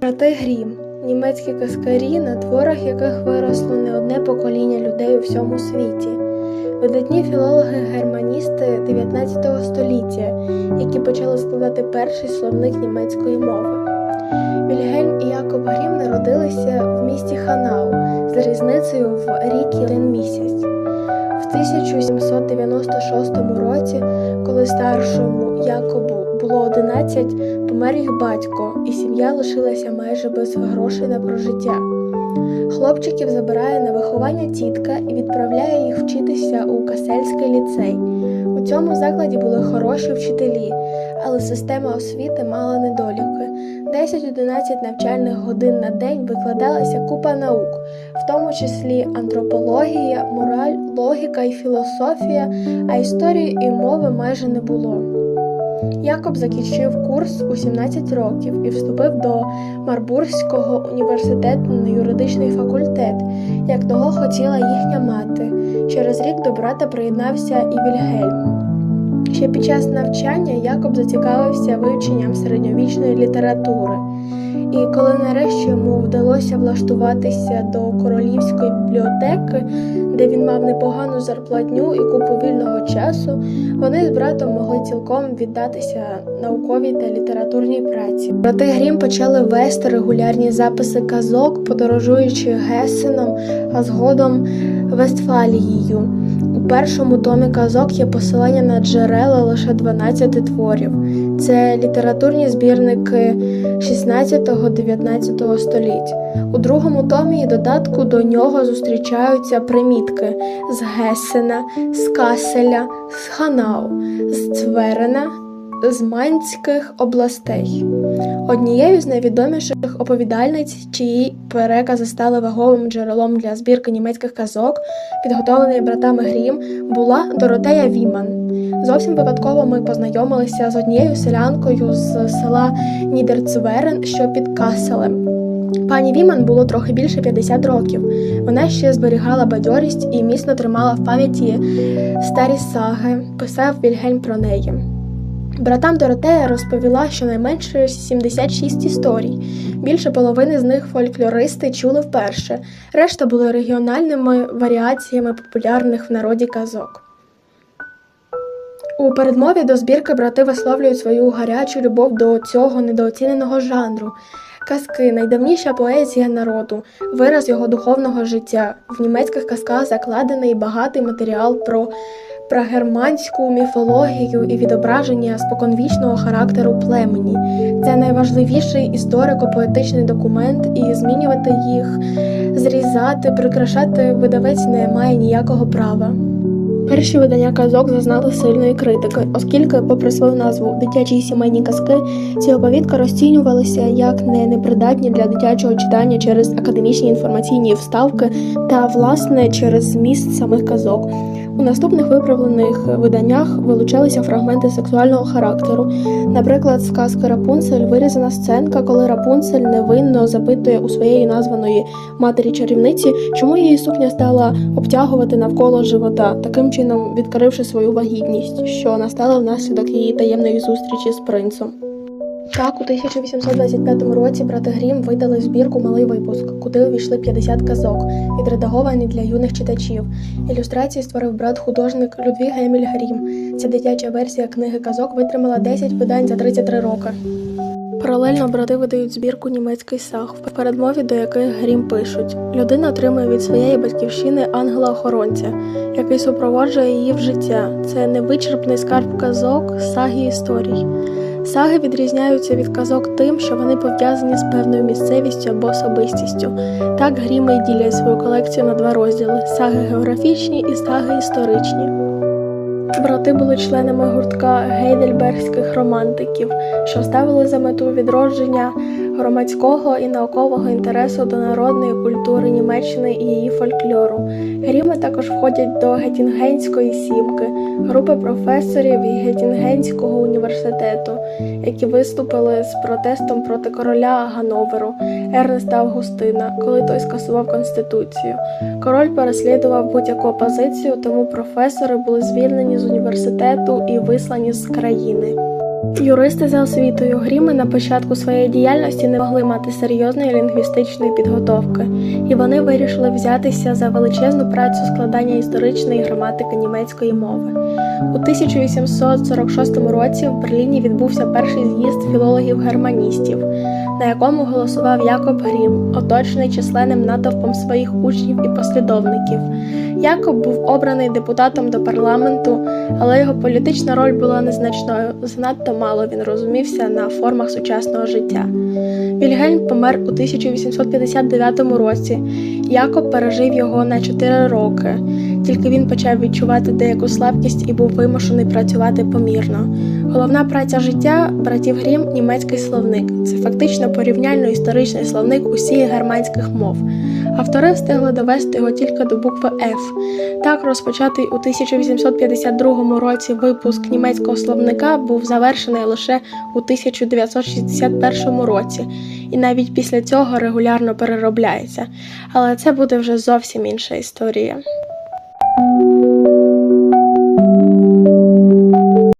Брати Грім німецькі казкарі, на творах яких виросло не одне покоління людей у всьому світі. Видатні філологи-германісти 19 століття, які почали складати перший словник німецької мови. Вільгельм і Якоб Грім народилися в місті Ханау з різницею в рік і один місяць. В 1796 році, коли старшому Якобу було 11, помер їх батько, і сім'я лишилася майже без грошей на прожиття. Хлопчиків забирає на виховання тітка і відправляє їх вчитися у Касельський ліцей. У цьому закладі були хороші вчителі, але система освіти мала недоліки. 10-11 навчальних годин на день викладалася купа наук, в тому числі антропологія, мораль, логіка і філософія, а історії і мови майже не було. Якоб закінчив курс у 17 років і вступив до Марбурзького університету на юридичний факультет, як того хотіла їхня мати. Через рік до брата приєднався і Вільгельм. Ще під час навчання Якоб зацікавився вивченням середньовічної літератури. І коли нарешті йому вдалося влаштуватися до королівської бібліотеки, де він мав непогану зарплатню і купу вільного часу, вони з братом могли цілком віддатися науковій та літературній праці. Брати Грім почали вести регулярні записи казок, подорожуючи Гесеном, а згодом Вестфалією. У першому томі казок є посилання на джерела лише 12 творів. Це літературні збірники 16-19 століть. У другому томі і додатку до нього зустрічаються примітки з Гесена, з Каселя, з Ханау, з Цверена, з Манських областей. Однією з найвідоміших оповідальниць, чиї перекази стали ваговим джерелом для збірки німецьких казок, підготовленої братами Грім, була Доротея Віман. Зовсім випадково ми познайомилися з однією селянкою з села Нідерцверен, що під Каселем. Пані Віман було трохи більше 50 років. Вона ще зберігала бадьорість і міцно тримала в пам'яті старі саги, писав Вільгельм про неї. Братам Доротея розповіла щонайменше 76 історій. Більше половини з них фольклористи чули вперше, решта були регіональними варіаціями популярних в народі казок. У передмові до збірки брати висловлюють свою гарячу любов до цього недооціненого жанру. Казки найдавніша поезія народу, вираз його духовного життя. В німецьких казках закладений багатий матеріал про прагерманську міфологію і відображення споконвічного характеру племені. Це найважливіший історико-поетичний документ, і змінювати їх, зрізати, прикрашати видавець не має ніякого права. Перші видання казок зазнали сильної критики, оскільки, попри свою назву дитячі і сімейні казки, ці оповідки розцінювалися як не непридатні для дитячого читання через академічні інформаційні вставки та, власне, через зміст самих казок. У наступних виправлених виданнях вилучалися фрагменти сексуального характеру. Наприклад, сказки Рапунцель вирізана сценка, коли Рапунцель невинно запитує у своєї названої матері чарівниці, чому її сукня стала обтягувати навколо живота, таким чином відкривши свою вагітність, що настала внаслідок її таємної зустрічі з принцем. Так, у 1825 році брати Грім видали збірку Малий випуск, куди увійшли 50 казок, відредаговані для юних читачів. Ілюстрації створив брат художник Людвіг Еміль Грім. Ця дитяча версія книги казок витримала 10 видань за 33 роки. Паралельно брати видають збірку німецький саг, в передмові до яких Грім пишуть: людина отримує від своєї батьківщини ангела-охоронця, який супроводжує її в життя. Це невичерпний скарб казок, саг і історій. Саги відрізняються від казок тим, що вони пов'язані з певною місцевістю або особистістю. Так гріми ділять свою колекцію на два розділи: саги географічні і саги історичні. Брати були членами гуртка гейдельбергських романтиків, що ставили за мету відродження громадського і наукового інтересу до народної культури Німеччини і її фольклору. Гріми також входять до Геттінгенської сімки, групи професорів і Геттінгенського університету, які виступили з протестом проти короля Гановеру Ернеста Августина, коли той скасував конституцію. Король переслідував будь-яку опозицію, тому професори були звільнені з університету і вислані з країни. Юристи за освітою Гріми на початку своєї діяльності не могли мати серйозної лінгвістичної підготовки, і вони вирішили взятися за величезну працю складання історичної граматики німецької мови. У 1846 році в Берліні відбувся перший з'їзд філологів-германістів, на якому голосував Якоб Грім, оточений численним натовпом своїх учнів і послідовників. Якоб був обраний депутатом до парламенту, але його політична роль була незначною. Занадто мало він розумівся на формах сучасного життя. Вільгельм помер у 1859 році. Якоб пережив його на 4 роки. Тільки він почав відчувати деяку слабкість і був вимушений працювати помірно. Головна праця життя братів Грім німецький словник. Це фактично порівняльно-історичний словник усіх германських мов. Автори встигли довести його тільки до букви F. Так, розпочатий у 1852 році випуск німецького словника був завершений лише у 1961 році, і навіть після цього регулярно переробляється. Але це буде вже зовсім інша історія.